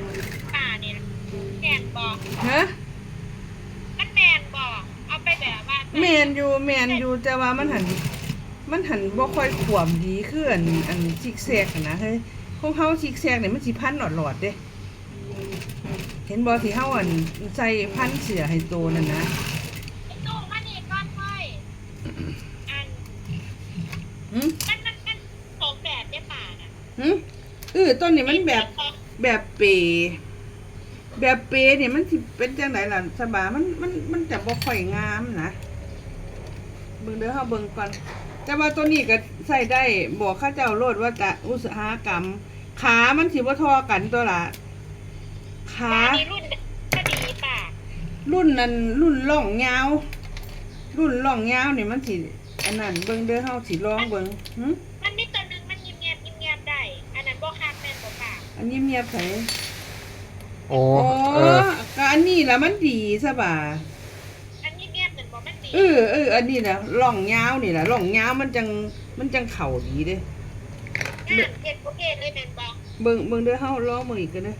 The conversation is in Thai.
นป่าเนี่ยแมนบอกฮะมันแมนบอกเอาไปแบบว่าแมนอยู่แมนอยู่แต่ว่ามันหัน มันหันบ่ค่อยขวมดีคืออันอันซิกแซกอะนะเฮ้ยของเฮาซิกแซกเนี่ยมันสิพันหลอดๆเด้เห็นบ่ที่เฮาอันใส่พันเสือให้โตนั่นนะไอ้ตู้มันนี่ก้อนค่อยอันหึมันมันมันสองแบบเนี่ยป่าน่ะหึเออต้นนี้มันแบบ แบบเป แบบเปเนี่ยมันสิเป็นจังไดล่ะสบามันมันมันจะบ่ค่อยงามนะเบิ่งเด้อเฮาเบิ่งก่อน แต่ว่าตัวนี้ก็ใส่ได้บอกข้าเจ้าโลดว่าจะอุตสาหกรรม ขามันสิบ่เทอกันตัวละขาป่านี่รุ่นก็ดีป่ารุ่นนั้นรุ่นล่องยาว รุ่นล่องยาวนี่มันสิอันนั้นเบิ่งเด้อเฮาสิลองเบิ่งหึ อันนี้เมียบไผโอ้โอ้เออก็อันนี้ล่ะมันดีซะบ่าอันยิ้มแย้มนั่นบ่มันดีเออเอออันนี้ล่ะล่องยาวนี่ล่ะล่องยาวมันจังมันจังเข้าดีเด้ งานเฮ็ดโอเคเลยแม่นบ่เบิ่งเบิ่งเด้อเฮาลองเบิ่งอีกกันเด้อ